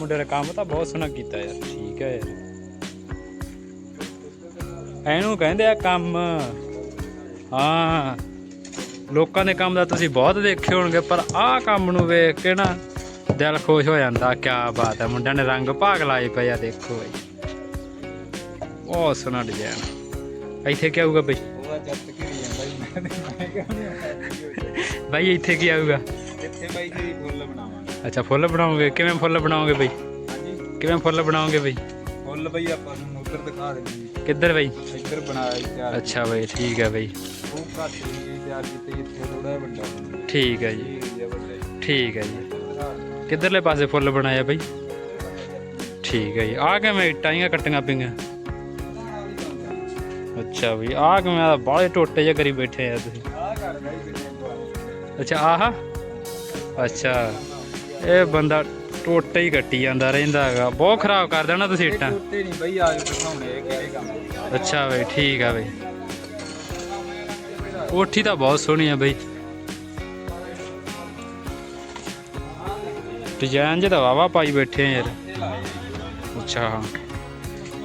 ਮੁੰਡੇ ਨੇ ਕੰਮ ਤਾਂ ਬਹੁਤ ਸੋਹਣਾ ਕੀਤਾ ਯਾਰ। ਠੀਕ ਹੈ ਯਾਰ। ਇਹਨੂੰ ਕਹਿੰਦੇ ਆ ਕੰਮ। ਹਾਂ। ਲੋਕਾਂ ਦੇ ਕੰਮ ਦਾ ਤੁਸੀਂ ਬਹੁਤ ਦੇਖੇ ਹੋਣਗੇ ਪਰ ਆਹ ਕੰਮ ਨੂੰ ਵੇਖ ਕੇ ਨਾ ਦਿਲ ਖੁਸ਼ ਹੋ ਜਾਂਦਾ। ਕੀ ਬਾਤ ਹੈ ਮੁੰਡਿਆਂ ਨੇ ਰੰਗ ਭਾਗ ਲਾਏ ਪਏ ਆ ਦੇਖੋ ਬਈ। ਬਹੁਤ ਸੋਹਣਾ ਡਿਜ਼ਾਈਨ ਇੱਥੇ ਕੀ ਆਊਗਾ ਬਈ? ਬਾਈ ਇੱਥੇ ਕੀ ਆਊਗਾ? ਇੱਥੇ ਬਾਈ ਜੀ ਅੱਛਾ ਫੁੱਲ ਬਣਾਓਗੇ? ਕਿਵੇਂ ਫੁੱਲ ਬਣਾਓਗੇ ਬਈ? ਹਾਂਜੀ। ਕਿਵੇਂ ਫੁੱਲ ਬਣਾਓਗੇ ਬਈ? ਫੁੱਲ ਬਈ ਆਪਾਂ ਨੂੰ ਉੱਧਰ ਦਿਖਾ ਜੀ। ਕਿੱਧਰ ਬਈ? ਇੱਧਰ ਬਣਾਇਆ ਜੀ ਤਿਆਰ। ਅੱਛਾ ਬਈ ਠੀਕ ਹੈ ਬਈ। ਉਹ ਘੱਟ ਜੀ ਤਿਆਰ ਕੀਤੇ ਇੱਥੇ ਥੋੜਾ ਵੱਡਾ। ਠੀਕ ਹੈ ਜੀ। ਜੀ। ਠੀਕ ਹੈ ਜੀ। ਕਿੱਧਰਲੇ ਪਾਸੇ ਫੁੱਲ ਬਣਾਇਆ ਬਈ? ਠੀਕ ਹੈ ਜੀ। ਆ ਕਿਵੇਂ ਇੱਟਾਂ ਜਿਹੀਆਂ ਕੱਟੀਆਂ ਪਈਆਂ? ਅੱਛਾ ਬਈ ਆ ਕਿਵੇਂ ਆ? ਬਾਹਲੇ ਟੋਟੇ ਜਿਹਾ ਕਰੀ ਬੈਠੇ ਆ ਤੁਸੀਂ। ਅੱਛਾ ਆਹ? ਅੱਛਾ। ਇਹ ਬੰਦਾ ਟੋਟੇ ਹੀ ਕੱਟੀ ਜਾਂਦਾ ਰਹਿੰਦਾ ਹੈਗਾ। ਬਹੁਤ ਖਰਾਬ ਕਰ ਦੇਣਾ ਤੁਸੀਂ ਇੱਟਾਂ। ਟੁੱਟੇ ਨਹੀਂ ਬਈ ਆਜ ਦਿਖਾਉਣੇ ਇਹ ਕਿਹੜੇ ਕੰਮ ਅੱਛਾ ਬਈ ਠੀਕ ਆ ਬਈ। ਕੋਠੀ ਤਾਂ ਬਹੁਤ ਸੋਹਣੀ ਆ ਬਈ। ਡਿਜ਼ਾਈਨ ਜਿਹਾ ਤਾਂ ਵਾਵਾ ਪਾਈ ਬੈਠੇ ਆ ਯਾਰ। ਅੱਛਾ।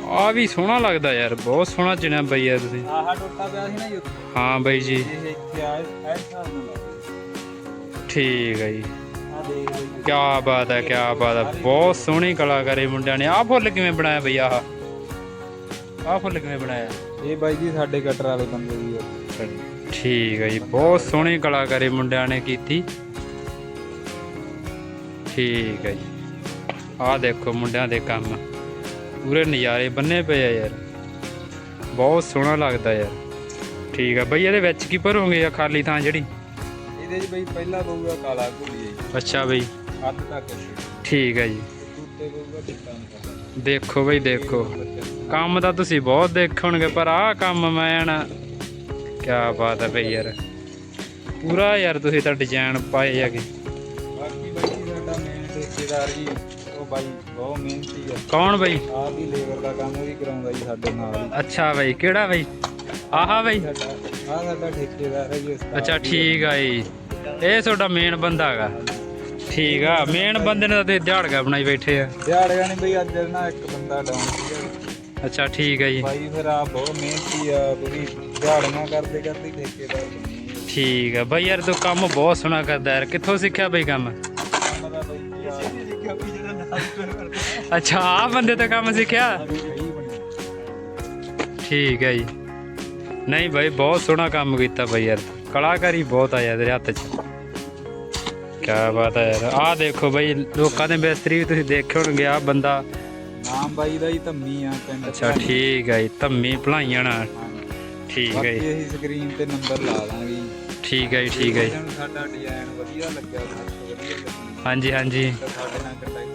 ਆ ਵੀ ਸੋਹਣਾ ਲੱਗਦਾ ਯਾਰ ਬਹੁਤ ਸੋਹਣਾ ਚਿਣਿਆ ਬਈ ਯਾਰ ਤੁਸੀਂ। ਆਹ ਟੁੱਟਾ ਪਿਆ ਸੀ ਨਾ ਜੀ ਉੱਥੇ। ਹਾਂ ਬਈ ਜੀ। ਠੀਕ ਹੈ ਜੀ। ਕੀ ਬਾਤ ਹੈ ਕੀ ਬਾਤ ਹੈ। ਬਹੁਤ ਸੋਹਣੀ ਕਲਾਕਾਰੀ ਮੁੰਡਿਆਂ ਨੇ। ਆਹ ਫੁੱਲ ਕਿਵੇਂ ਬਣਾਇਆ ਬਈ ਆਹ? ਆਹ ਫੁੱਲ ਕਿਵੇਂ ਬਣਾਇਆ? ਇਹ ਬਾਈ ਜੀ ਸਾਡੇ ਕਟਰ ਵਾਲੇ ਬੰਦੇ ਦੀ ਆ। ਠੀਕ ਹੈ ਜੀ ਬਹੁਤ ਸੋਹਣੀ ਕਲਾਕਾਰੀ ਮੁੰਡਿਆਂ ਨੇ ਕੀਤੀ। ਠੀਕ ਹੈ ਜੀ। ਆਹ ਦੇਖੋ ਮੁੰਡਿਆਂ ਦੇ ਕੰਮ। ਪੂਰੇ ਨਜ਼ਾਰੇ ਬੰਨੇ ਪਏ ਆ ਯਾਰ। ਬਹੁਤ ਸੋਹਣਾ ਲੱਗਦਾ ਯਾਰ। ਠੀਕ ਹੈ ਬਈ ਇਹਦੇ ਵਿੱਚ ਕੀ ਭਰੋਗੇ ਆ ਖਾਲੀ ਥਾਂ ਜਿਹੜੀ? ਇਹਦੇ 'ਚ ਬਈ ਪਹਿਲਾ ਪਊਗਾ ਕਾਲਾ ਘੋੜੀ ਜੀ ਅੱਛਾ ਬਈ। ਅੱਧ ਤੱਕ ਠੀਕ ਹੈ ਜੀ। ਉੱਤੇ ਪਊਗਾ ਚਿੱਟਾ ਮਸਾਲਾ ਦੇਖੋ ਬਈ ਦੇਖੋ। ਕੰਮ ਤਾਂ ਤੁਸੀਂ ਬਹੁਤ ਦੇਖਣਗੇ ਪਰ ਆਹ ਕੰਮ ਮੈਂ ਨਾ ਕੀ ਬਾਤ ਹੈ ਬਈ ਯਾਰ। ਪੂਰਾ ਯਾਰ ਤੁਸੀਂ ਤਾਂ ਡਿਜ਼ਾਈਨ ਪਾਏ ਹੈਗੇ। ਬਾਕੀ ਬਾਈ ਸਾਡਾ ਮੇਨ ਠੇਕੇਦਾਰ ਜੀ ਉਹ ਬਾਈ ਬਹੁਤ ਮਿਹਨਤੀ ਆ। ਕੌਣ ਬਈ? ਆਪ ਹੀ ਲੇਬਰ ਦਾ ਕੰਮ ਵੀ ਕਰਾਉਂਦਾ ਜੀ ਸਾਡੇ ਨਾਲ। ਹੀ ਅੱਛਾ ਬਈ ਕਿਹੜਾ ਬਈ? ਆਹਾ ਬਈ। ਸਾਡਾ ਆ ਸਾਡਾ ਠੇਕੇਦਾਰ ਹੈ ਜੀ ਉਸਤਾਦ ਅੱਛਾ ਠੀਕ ਆ ਜੀ। ਇਹ ਤੁਹਾਡਾ ਮੇਨ ਬੰਦਾ ਹੈਗਾ। ਠੀਕ ਆ। ਮੇਨ ਬੰਦੇ ਨੇ ਤਾਂ ਤੇ ਦਿਹਾੜਗਾ ਬਣਾਈ ਬੈਠੇ ਆ। ਦਿਹਾੜੀਆਂ ਨਹੀਂ ਬਈ ਅੱਜ ਨਾ ਇੱਕ ਬੰਦਾ ਡਾਊਨ ਸੀਗਾ। ਅੱਛਾ ਠੀਕ ਆ ਜੀ। ਬਾਈ ਫਿਰ ਆ ਬਹੁਤ ਮਿਹਨਤੀ ਆ ਪੂਰੀ ਦਿਹਾੜੀਆਂ ਕਰਦੇ ਕਰਦੇ ਹੀ ਠੇਕੇਦਾਰ ਆ। ਠੀਕ ਆ। ਬਈ ਯਾਰ ਤੂੰ ਕੰਮ ਬਹੁਤ ਸੋਹਣਾ ਕਰਦਾ ਯਾਰ। ਕਿੱਥੋਂ ਸਿੱਖਿਆ ਬਈ ਕੰਮ? ਆ ਅੱਛਾ ਆ ਬੰਦੇ ਤੋਂ ਕੰਮ ਸਿੱਖਿਆ? ਠੀਕ ਹੈ ਜੀ। ਨਹੀਂ ਭਾਈ ਬਹੁਤ ਸੋਹਣਾ ਕੰਮ ਕੀਤਾ ਬਈ ਯਾਰ। ਕਲਾਕਾਰੀ ਬਹੁਤ ਆ ਯਾਰ ਤੇਰੇ ਹੱਥ 'ਚ। ਕੀ ਬਾਤ ਹੈ ਯਾਰ। ਆਹ ਦੇਖੋ ਬਈ ਲੋਕਾਂ ਦੇ ਮਿਸਤਰੀ ਵੀ ਤੁਸੀਂ ਦੇਖੇ ਹੋਣਗੇ ਆ ਬੰਦਾ। ਨਾਮ ਬਾਈ ਦਾ ਹੀ ਧੰਮੀ ਆ ਪਿੰਡ ਅੱਛਾ ਠੀਕ ਹੈ ਜੀ ਧੰਮੀ ਭਲਾਈਆਂ ਨਾਲ। ਠੀਕ ਹੈ ਜੀ। ਅਸੀਂ ਸਕਰੀਨ ਤੇ ਨੰਬਰ ਲਾ ਦਾਂਗੇ। ਠੀਕ ਹੈ ਜੀ ਠੀਕ ਹੈ ਜੀ। ਸਾਡਾ ਡਿਜ਼ਾਈਨ ਵਧੀਆ ਲੱਗਿਆ ਹਾਂਜੀ ਹਾਂਜੀ। ਸਾਡੇ ਨਾਲ ਕੰਟੈਕਟ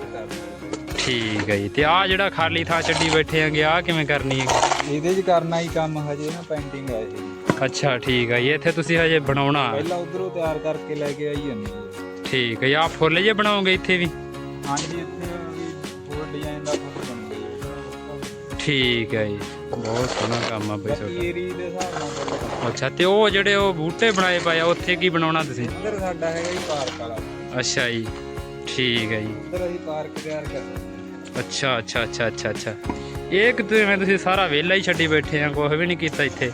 ਠੀਕ ਹੈ ਜੀ। ਤੇ ਆ ਜਿਹੜਾ ਖਾਲੀ ਥਾਂ ਛੱਡੀ ਬੈਠੇ ਆਂਗੇ ਆ ਕਿਵੇਂ ਕਰਨੀ ਹੈ? ਇਹਦੇ 'ਚ ਕਰਨਾ ਹੀ ਕੰਮ ਹਜੇ ਨਾ ਪੈਂਟਿੰਗ ਆ ਇਹ ਅੱਛਾ ਠੀਕ ਹੈ ਜੀ। ਇੱਥੇ ਤੁਸੀਂ ਹਜੇ ਬਣਾਉਣਾ? ਪਹਿਲਾਂ ਉਧਰੋਂ ਤਿਆਰ ਕਰਕੇ ਲੈ ਕੇ ਆਈ ਜਾਂਦੀ ਹੈ ਠੀਕ ਹੈ ਜੀ। ਆ ਫੁੱਲ ਜੇ ਬਣਾਓਗੇ ਇੱਥੇ ਵੀ? ਹਾਂਜੀ ਇੱਥੇ ਵੀ ਹੋਰ ਡਿਜ਼ਾਈਨ ਦਾ ਫੁੱਲ ਬਣਦਾ ਠੀਕ ਹੈ ਜੀ। ਬਹੁਤ ਸੋਹਣਾ ਕੰਮ ਆ ਬਈ ਤੁਹਾਡਾ। ਬਾਕੀ ਏਰੀਆ ਦੇ ਹਿਸਾਬ ਨਾਲ ਅੱਛਾ ਤੇ ਉਹ ਜਿਹੜੇ ਉਹ ਬੂਟੇ ਬਣਾਏ ਪਏ ਆ ਉੱਥੇ ਕੀ ਬਣਾਉਣਾ ਤੁਸੀਂ? ਇੱਧਰ ਸਾਡਾ ਹੈਗਾ ਜੀ ਪਾਰਕ ਵਾਲਾ। ਅੱਛਾ ਜੀ। ਠੀਕ ਹੈ ਜੀ। ਇੱਧਰ ਅਸੀਂ ਪਾਰਕ ਤਿਆਰ ਕਰਦੇ ਹਾਂ। ਅੱਛਾ ਅੱਛਾ ਅੱਛਾ ਅੱਛਾ ਅੱਛਾ। ਇਹ ਕਿ ਤੁਸੀਂ ਤੁਸੀਂ ਸਾਰਾ ਵਿਹਲਾ ਹੀ ਛੱਡੀ ਬੈਠੇ ਆ ਕੁਛ ਵੀ ਨਹੀਂ ਕੀਤਾ ਇੱਥੇ।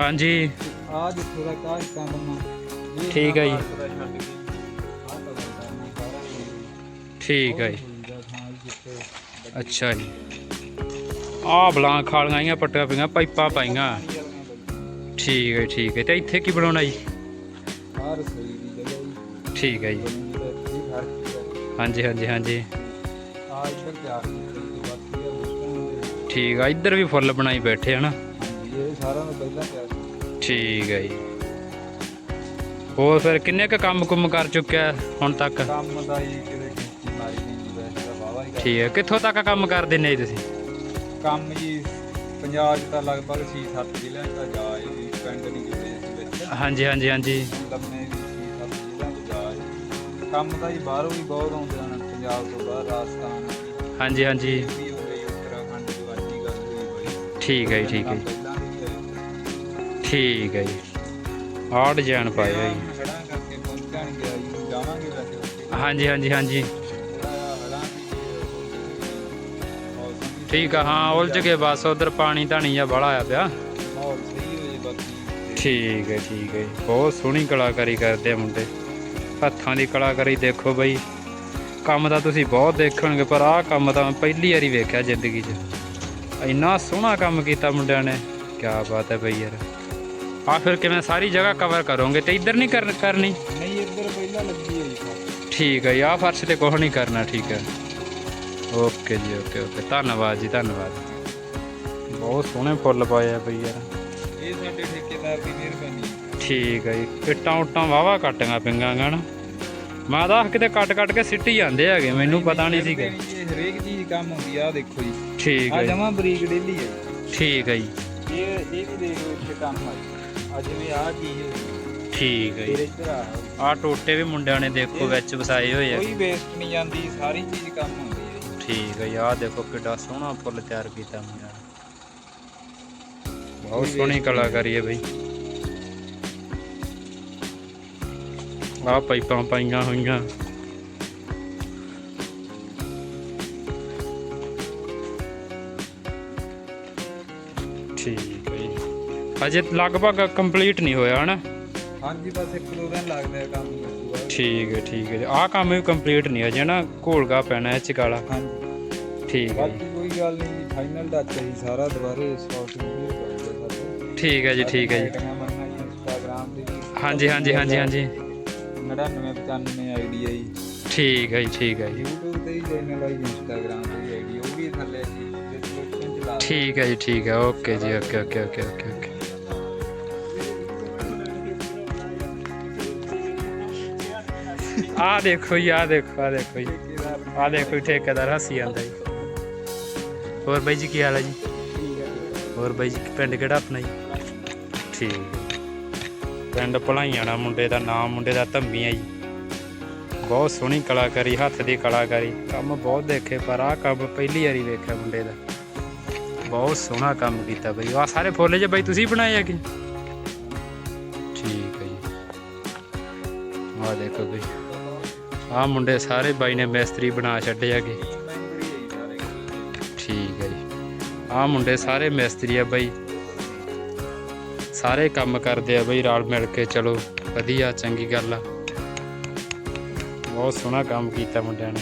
ਹਾਂਜੀ। ਆ ਜਿੱਥੋਂ ਦਾ ਕਾਹ ਕੰਮ ਆ ਠੀਕ ਹੈ ਜੀ। ਠੀਕ ਹੈ ਜੀ। ਅੱਛਾ ਜੀ। ਆਹ ਬਲਾਂ ਖਾਲੀਆਂ ਪੱਟੀਆਂ ਪਈਆਂ ਪਾਈਪਾਂ ਪਾਈਆਂ। ਠੀਕ ਹੈ ਠੀਕ ਹੈ ਤੇ ਇੱਥੇ ਕੀ ਬਣਾਉਣਾ ਜੀ? ਆ ਰਸੋਈ ਦੀ ਜਗ੍ਹਾ ਜੀ। ਠੀਕ ਹੈ ਜੀ। ਹਾਂਜੀ ਹਾਂਜੀ ਹਾਂਜੀ। ਆ ਇੱਧਰ ਦੇ ਠੀਕ ਆ ਇੱਧਰ ਵੀ ਫੁੱਲ ਬਣਾਈ ਬੈਠੇ ਹਨਾ ਇਹ ਸਾਰਾ ਪਹਿਲਾਂ ਠੀਕ ਹੈ ਜੀ। ਹੋਰ ਫਿਰ ਕਿੰਨੇ ਕ ਕੰਮ ਕੁੰਮ ਕਰ ਚੁੱਕਿਆ ਹੁਣ ਤੱਕ? ਕੰਮ ਦਾ ਹੀ ਕਿਤੇ ਕਿੰਨੀ ਲਾਈ ਨਹੀਂ ਵੈਸੇ ਤਾਂ ਵਾਵਾ ਹੀ ਕਰ- ਠੀਕ ਹੈ ਕਿੱਥੋਂ ਤੱਕ ਕੰਮ ਕਰਦੇ ਨੇ ਜੀ ਤੁਸੀਂ? ਕੰਮ ਜੀ ਪੰਜਾਬ 'ਚ ਤਾਂ ਲਗਭਗ 6-7 ਜ਼ਿਲ੍ਹਿਆਂ 'ਚ ਤਾਂ ਜਾ ਜੀ ਪਿੰਡ ਨਹੀਂ ਕਿਤੇ ਵਿੱਚ। ਹਾਂਜੀ ਹਾਂਜੀ ਹਾਂਜੀ। ਲੰਮੇ ਕੰਮ ਤਾਂ ਜੀ ਬਾਹਰੋਂ ਵੀ ਬਹੁਤ ਆਉਂਦੇ ਹਨ ਪੰਜਾਬ ਤੋਂ ਬਾਹਰ ਰਾਜਸਥਾਨ। ਹਾਂਜੀ ਹਾਂਜੀ। ਵੀ ਹੋ ਗਈ ਉੱਤਰਾਖੰਡ ਦੀ ਵਾਜੀ ਗੱਲ ਹੋਈ ਬੜੀ ਠੀਕ ਹੈ ਜੀ ਠੀਕ ਹੈ ਜੀ, ਪਹਿਲਾਂ ਵੀ ਆਏ ਠੀਕ ਹੈ ਜੀ। ਆਹ ਡਿਜ਼ਾਈਨ ਪਾਇਆ ਜੀ ਖੜਾ ਕਰਕੇ ਪਹੁੰਚਣ ਗਿਆ ਜੀ ਜਾਵਾਂਗੇ ਵੈਸੇ ਹਾਂਜੀ ਹਾਂਜੀ ਹਾਂਜੀ। ਹੜਾਂ ਮੌਸਮ ਵੀ ਠੀਕ ਆ ਹਾਂ ਉਲਝ ਕੇ ਬਸ ਉਧਰ ਪਾਣੀ ਧਾਣੀ ਜਾਂ ਬੜਾ ਆਇਆ ਪਿਆ। ਮਾਹੌਲ ਸਹੀ ਹੋ ਜੇ ਬਾਕੀ। ਠੀਕ ਹੈ ਠੀਕ ਹੈ ਜੀ। ਬਹੁਤ ਸੋਹਣੀ ਕਲਾਕਾਰੀ ਕਰਦੇ ਆ ਮੁੰਡੇ। ਹੱਥਾਂ ਦੀ ਕਲਾਕਾਰੀ ਦੇਖੋ ਬਈ। ਕੰਮ ਤਾਂ ਤੁਸੀਂ ਬਹੁਤ ਦੇਖਣਗੇ ਪਰ ਆਹ ਕੰਮ ਤਾਂ ਮੈਂ ਪਹਿਲੀ ਵਾਰੀ ਵੇਖਿਆ ਜ਼ਿੰਦਗੀ 'ਚ। ਇੰਨਾ ਸੋਹਣਾ ਕੰਮ ਕੀਤਾ ਮੁੰਡਿਆਂ ਨੇ। ਕੀ ਬਾਤ ਹੈ ਬਈ ਯਾਰ। ਆ ਫਿਰ ਕਿਵੇਂ ਸਾਰੀ ਜਗ੍ਹਾ ਕਵਰ ਕਰੋਗੇ ਤੇ ਇੱਧਰ ਨਹੀਂ ਕਰ- ਕਰਨੀ? ਨਹੀਂ ਇੱਧਰ ਪਹਿਲਾਂ ਲੱਗੀ ਹੋਈ ਠੀਕ ਹੈ ਆਹ ਫਰਸ਼ ਤੇ ਕੁਛ ਨਹੀਂ ਕਰਨਾ ਠੀਕ ਹੈ। ਓਕੇ ਜੀ ਓਕੇ ਓਕੇ। ਧੰਨਵਾਦ ਜੀ ਧੰਨਵਾਦ। ਬਹੁਤ ਸੋਹਣੇ ਫੁੱਲ ਪਾਏ ਆ ਬਈ ਯਾਰ। ਇਹ ਸਾਡੇ ਠੇਕੇਦਾਰ ਦੀ ਮਿਹਰਬਾਨੀ ਹੈ। ਠੀਕ ਹੈ ਜੀ। ਇੱਟਾਂ ਉੱਟਾਂ ਵਾਵਾ ਕੱਟੀਆਂ ਪਿੰਗਾਂ ਗਣ। ਮੈਂ ਤਾਂ ਕਿਤੇ ਕੱਟ ਕੱਟ ਕੇ ਸਿੱਟੀ ਜਾਂਦੇ ਹੈਗੇ ਮੈਨੂੰ ਪਤਾ ਨਹੀਂ ਸੀਗਾ। ਇਹ ਹਰੇਕ ਚੀਜ਼ ਕੰਮ ਹੁੰਦੀ ਆ ਆਹ ਦੇਖੋ ਜੀ। ਠੀਕ ਆ ਹੈ ਜੀ, ਜਮਾ ਬਰੀਕ ਡੇਲੀ ਹੈ ਠੀਕ ਹੈ ਜੀ। ਇਹ ਇਹ ਵੀ ਦੇਖ ਲਓ ਇੱਥੇ ਕੰਮ ਆ ਆ ਜਿਵੇਂ ਆ ਚੀਜ਼ ਠੀਕ ਹੈ ਜੀ। ਆ ਆਹ। ਟੋਟੇ ਵੀ ਮੁੰਡਿਆਂ ਨੇ ਦੇਖੋ ਵਿੱਚ ਵਸਾਏ ਹੋਏ ਆ। ਕੋਈ ਵੇਸਟ ਨਹੀਂ ਜਾਂਦੀ ਸਾਰੀ ਚੀਜ਼ ਕੰਮ ਹੁੰਦੀ ਹੈ ਜੀ। ਠੀਕ ਹੈ ਜੀ। ਆਹ ਦੇਖੋ ਕਿੱਡਾ ਸੋਹਣਾ ਫੁੱਲ ਤਿਆਰ ਕੀਤਾ ਮੁੰਡਿਆਂ ਨੇ। ਬਹੁਤ ਸੋਹਣੀ ਕਲਾਕਾਰੀ ਹੈ ਬਈ। ਆਹ ਪਾਈਪਾਂ ਪਾਈਆਂ ਹੋਈਆਂ। ਠੀਕ ਹੈ ਜੀ। ਅਜੇ ਲਗਭਗ ਕੰਪਲੀਟ ਨਹੀਂ ਹੋਇਆ ਹਨਾ? ਹਾਂਜੀ ਬਸ ਇੱਕ ਦੋ ਦਿਨ ਲੱਗਦੇ ਆ ਕੰਮ ਨੂੰ ਠੀਕ ਹੈ ਠੀਕ ਹੈ ਆਹ ਕੰਮ ਵੀ ਕੰਪਲੀਟ ਨਹੀਂ ਅਜੇ ਨਾ ਘੋਲਗਾ ਪੈਣਾ ਇਹ ਚ ਕਾਲਾ ਹਾਂਜੀ। ਠੀਕ ਹੈ ਜੀ। ਬਾਕੀ ਕੋਈ ਗੱਲ ਨਹੀਂ ਫਾਈਨਲ ਟੱਚ ਹੈ ਜੀ ਸਾਰਾ ਦੁਬਾਰੇ ਸੌਫਟ ਵੀਡੀਓ ਕਰਦੇ ਸਾਡੇ। ਠੀਕ ਹੈ ਜੀ ਠੀਕ ਹੈ ਜੀ। ਵੀ। ਹਾਂਜੀ ਹਾਂਜੀ ਹਾਂਜੀ ਹਾਂਜੀ। 9995 ਆਈਡੀ ਹੈ ਜੀ। ਠੀਕ ਹੈ ਜੀ ਠੀਕ ਹੈ ਜੀ। YouTube ਤੇ ਹੀ ਚੈਨਲ ਹੈ ਜੀ ਇੰਸਟਾਗ੍ਰਾਮ ਤੇ ਵੀ ਆਈਡੀ ਉਹ ਵੀ ਥੱਲੇ ਜੀ ਡਿਸਕ੍ਰਿਪਸ਼ਨ ਚ ਲਾ ਦਿਓ। ਠੀਕ ਹੈ ਜੀ ਠੀਕ ਹੈ ਓਕੇ ਜੀ okay okay okay okay okay. ਆ ਦੇਖੋ ਜੀ ਆ ਦੇਖੋ ਆ ਦੇਖੋ ਜੀ। ਠੇਕੇਦਾਰ ਆ ਦੇਖੋ ਜੀ, ਠੇਕੇਦਾਰ ਹੱਸੀ ਜਾਂਦਾ ਜੀ। ਹੋਰ ਬਾਈ ਜੀ ਕੀ ਹਾਲ ਹੈ ਜੀ? ਠੀਕ ਹੈ ਹੋਰ ਬਾਈ ਜੀ ਪਿੰਡ ਕਿਹੜਾ ਆਪਣਾ ਜੀ? ਠੀਕ। ਪਿੰਡ ਭਲਾਈਆਣਾ ਮੁੰਡੇ ਦਾ ਨਾਮ, ਮੁੰਡੇ ਦਾ ਧੰਮੀ ਹੈ ਜੀ। ਬਹੁਤ ਸੋਹਣੀ ਕਲਾਕਾਰੀ, ਹੱਥ ਦੀ ਕਲਾਕਾਰੀ, ਕੰਮ ਬਹੁਤ ਦੇਖੇ, ਪਰ ਆਹ ਕੰਮ ਪਹਿਲੀ ਵਾਰੀ ਵੇਖਿਆ ਮੁੰਡੇ ਦਾ। ਬਹੁਤ ਸੋਹਣਾ ਕੰਮ ਕੀਤਾ ਬਈ। ਆਹ ਸਾਰੇ ਫੁੱਲ ਜੇ ਬਾਈ, ਤੁਸੀਂ ਬਣਾਏ ਆ ਕਿ? ਠੀਕ ਹੈ ਜੀ। ਆਹ ਦੇਖੋ ਬਈ। ਆਹ ਮੁੰਡੇ ਸਾਰੇ ਬਾਈ ਨੇ ਮਿਸਤਰੀ ਬਣਾ ਛੱਡੇ ਹੈਗੇ ਠੀਕ ਹੈ ਜੀ। ਆਹ ਮੁੰਡੇ ਸਾਰੇ ਮਿਸਤਰੀ ਆ ਬਾਈ। ਸਾਰੇ ਕੰਮ ਕਰਦੇ ਆ ਬਈ ਰਲ ਮਿਲ ਕੇ, ਚਲੋ ਵਧੀਆ, ਚੰਗੀ ਗੱਲ ਆ। ਬਹੁਤ ਸੋਹਣਾ ਕੰਮ ਕੀਤਾ ਮੁੰਡਿਆਂ ਨੇ।